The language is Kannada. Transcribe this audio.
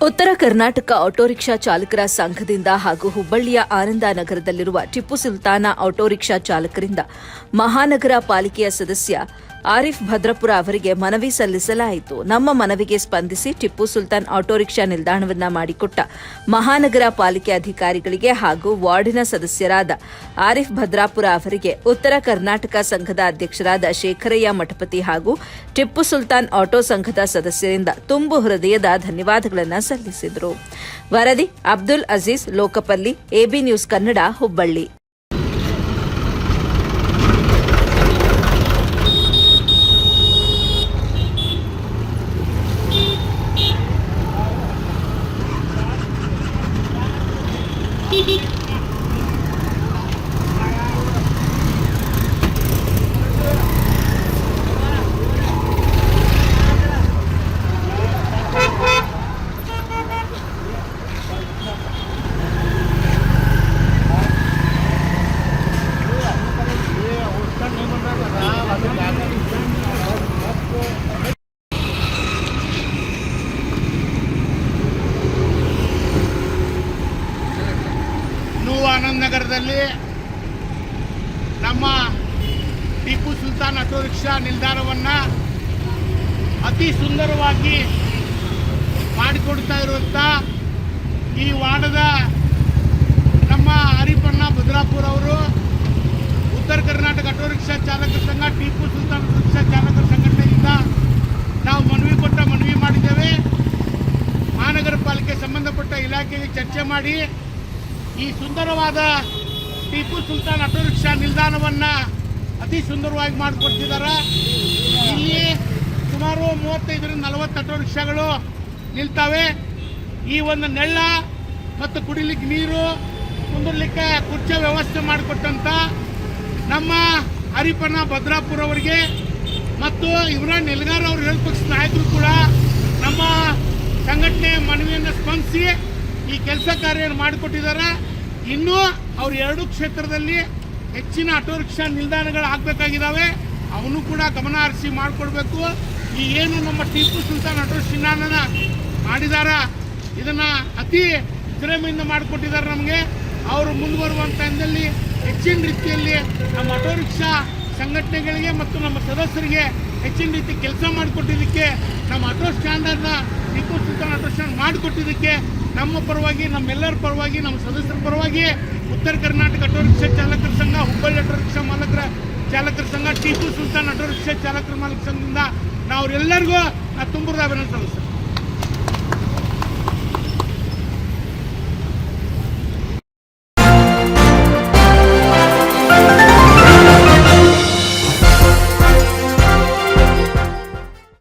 ಉತ್ತರ ಕರ್ನಾಟಕ ಆಟೋ ರಿಕ್ಷಾ ಚಾಲಕರ ಸಂಘದಿಂದ ಹಾಗೂ ಹುಬ್ಬಳ್ಳಿಯ ಆನಂದ ನಗರದಲ್ಲಿರುವ ಟಿಪ್ಪು ಸುಲ್ತಾನ ಆಟೋ ರಿಕ್ಷಾ ಚಾಲಕರಿಂದ ಮಹಾನಗರ ಪಾಲಿಕೆಯ ಸದಸ್ಯ ಆರಿಫ್ ಭದ್ರಪುರ ಅವರಿಗೆ ಮನವಿ ಸಲ್ಲಿಸಲಾಯಿತು. ನಮ್ಮ ಮನವಿಗೆ ಸ್ಪಂದಿಸಿ ಟಿಪ್ಪು ಸುಲ್ತಾನ್ ಆಟೋ ರಿಕ್ಷಾ ನಿಲ್ದಾಣವನ್ನ ಮಾಡಿಕೊಟ್ಟ ಮಹಾನಗರ ಪಾಲಿಕೆ ಅಧಿಕಾರಿಗಳಿಗೆ ಹಾಗೂ ವಾರ್ಡಿನ ಸದಸ್ಯರಾದ ಆರಿಫ್ ಭದ್ರಾಪುರ ಅವರಿಗೆ ಉತ್ತರ ಕರ್ನಾಟಕ ಸಂಘದ ಅಧ್ಯಕ್ಷರಾದ ಶೇಖರಯ್ಯ ಮಠಪತಿ ಹಾಗೂ ಟಿಪ್ಪು ಸುಲ್ತಾನ್ ಆಟೋ ಸಂಘದ ಸದಸ್ಯರಿಂದ ತುಂಬು ಹೃದಯದ ಧನ್ಯವಾದಗಳನ್ನು ಸಲ್ಲಿಸಿದರು. ವರದಿ Abdul Aziz Lokapalli, AB news Kannada, Hubballi. Hehehe new Anand ನಗರದಲ್ಲಿ ನಮ್ಮ ಟಿಪ್ಪು ಸುಲ್ತಾನ್ ಆಟೋ ರಿಕ್ಷಾ ನಿಲ್ದಾಣವನ್ನು ಅತಿ ಸುಂದರವಾಗಿ ಮಾಡಿಕೊಡ್ತಾ ಇರುವಂಥ ಈ ವಾರ್ಡದ ನಮ್ಮ ಹರಿಪಣ್ಣ ಭದ್ರಾಪುರ ಅವರು ಉತ್ತರ ಕರ್ನಾಟಕ ಆಟೋ ರಿಕ್ಷಾ ಚಾಲಕರ ಸಂಘ, ಟಿಪ್ಪು ಸುಲ್ತಾನ್ ರಿಕ್ಷಾ ಚಾಲಕರ ಸಂಘಟನೆಯಿಂದ ನಾವು ಮನವಿ ಕೊಟ್ಟ ಮನವಿ ಮಾಡಿದ್ದೇವೆ. ಮಹಾನಗರ ಪಾಲಿಕೆ ಸಂಬಂಧಪಟ್ಟ ಇಲಾಖೆಗೆ ಚರ್ಚೆ ಮಾಡಿ ಈ ಸುಂದರವಾದ ಟಿಪ್ಪು ಸುಲ್ತಾನ್ ಆಟೋ ರಿಕ್ಷಾ ನಿಲ್ದಾಣವನ್ನು ಅತಿ ಸುಂದರವಾಗಿ ಮಾಡಿಕೊಡ್ತಿದ್ದಾರೆ ಇಲ್ಲಿ ಸುಮಾರು ಮೂವತ್ತೈದರಿಂದ ನಲವತ್ತು ಆಟೋ ರಿಕ್ಷಾಗಳು ನಿಲ್ತವೆ. ಈ ಒಂದು ನೆಳ್ಳ ಮತ್ತು ಕುಡಿಲಿಕ್ಕೆ ನೀರು, ಕುಂದಿರ್ಲಿಕ್ಕೆ ಕುರ್ಚಿ ವ್ಯವಸ್ಥೆ ಮಾಡಿಕೊಟ್ಟಂಥ ನಮ್ಮ ಹರಿಪಣ್ಣ ಭದ್ರಾಪುರ ಅವರಿಗೆ ಮತ್ತು ಇವರ ನೆಲ್ಗಾರ್ ಅವರು ನಾಯಕರು ಕೂಡ ನಮ್ಮ ಸಂಘಟನೆ ಮನವಿಯನ್ನು ಸ್ಪಂದಿಸಿ ಈ ಕೆಲಸ ಕಾರ್ಯವನ್ನು ಮಾಡಿಕೊಟ್ಟಿದ್ದಾರೆ. ಇನ್ನೂ ಅವ್ರ ಎರಡು ಕ್ಷೇತ್ರದಲ್ಲಿ ಹೆಚ್ಚಿನ ಆಟೋ ರಿಕ್ಷಾ ನಿಲ್ದಾಣಗಳು ಆಗಬೇಕಾಗಿದ್ದಾವೆ. ಅವನು ಕೂಡ ಗಮನ ಹರಿಸಿ ಮಾಡಿಕೊಡ್ಬೇಕು. ಈ ಏನು ನಮ್ಮ ಟಿಪ್ಪು ಸುಲ್ತಾನ್ ಆಟೋ ನಿಲ್ದಾಣನ ಮಾಡಿದಾರ? ಇದನ್ನ ಅತಿ ವಿಜೃಂಭಣೆಯಿಂದ ಮಾಡಿಕೊಟ್ಟಿದ್ದಾರೆ ನಮಗೆ. ಅವರು ಮುಂದುವರುವಂಥ ಹೆಚ್ಚಿನ ರೀತಿಯಲ್ಲಿ ನಮ್ಮ ಆಟೋ ರಿಕ್ಷಾ ಸಂಘಟನೆಗಳಿಗೆ ಮತ್ತು ನಮ್ಮ ಸದಸ್ಯರಿಗೆ ಹೆಚ್ಚಿನ ರೀತಿ ಕೆಲಸ ಮಾಡಿಕೊಟ್ಟಿದ್ದಕ್ಕೆ, ನಮ್ಮ ಆಟೋ ಸ್ಟ್ಯಾಂಡರ್ನ ಟಿಪ್ಪು ಸುಲ್ತಾನ್ ಆಟೋ ಸ್ಟ್ಯಾಂಡ್ ಮಾಡಿಕೊಟ್ಟಿದ್ದಕ್ಕೆ ನಮ್ಮ ಪರವಾಗಿ, ನಮ್ಮೆಲ್ಲರ ಪರವಾಗಿ, ನಮ್ಮ ಸದಸ್ಯರ ಪರವಾಗಿ ಉತ್ತರ ಕರ್ನಾಟಕ ಆಟೋ ರಿಕ್ಷಾ ಚಾಲಕರ ಸಂಘ, ಹುಬ್ಬಳ್ಳಿ ಆಟೋ ರಿಕ್ಷಾ ಮಾಲಕರ ಚಾಲಕರ ಸಂಘ, ಟಿಪ್ಪು ಸುಲ್ತಾನ್ ಆಟೋ ರಿಕ್ಷಾ ಚಾಲಕರ ಮಾಲಕ ಸಂಘದಿಂದ ನಾವು ಅವರೆಲ್ಲರಿಗೂ ನಾ ತುಂಬ ಅಭಿನಂದನೆ ಸಲ್ಲಿಸ್ತೇನೆ.